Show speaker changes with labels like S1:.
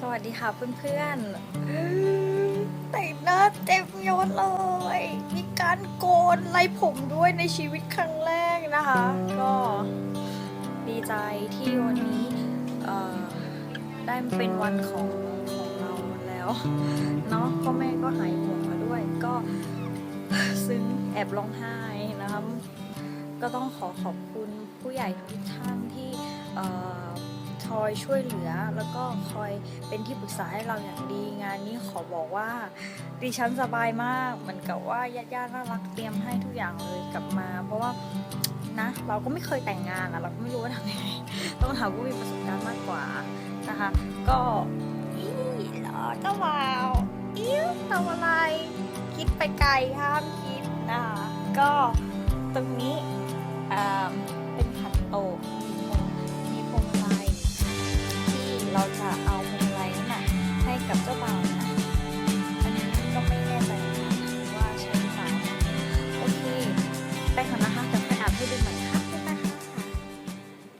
S1: สวัสดีค่ะเพื่อนๆแต่งหน้าเต็มยศเลย มีการโกนไรผมด้วยในชีวิตครั้งแรกนะคะ ก็ดีใจที่วันนี้ได้เป็นวันของของเราแล้วเนาะพ่อแม่ก็หายห่วงมาด้วย ก็ซึ้งแอบร้องไห้นะคะก็ต้องขอขอบคุณผู้ใหญ่ทุกท่านที่เอ่อ คอยช่วยเหลือ แล้วก็คอยเป็นที่ปรึกษาให้เราอย่างดีงานนี้ขอบอกว่าดิฉันสบายมากเหมือนกับว่าญาติๆน่ารักเตรียมให้ทุกอย่างเลยกลับมา เพราะว่านะเราก็ไม่เคยแต่งงานอะเราก็ไม่รู้ว่าทำยังไงต้องถามผู้มีประสบการณ์มากกว่านะคะ ก็อีหรอเจ้าบ่าวอิ้วทำอะไร คิดไปไกลห้ามคิดนะคะก็ตรงนี้เป็นขันโต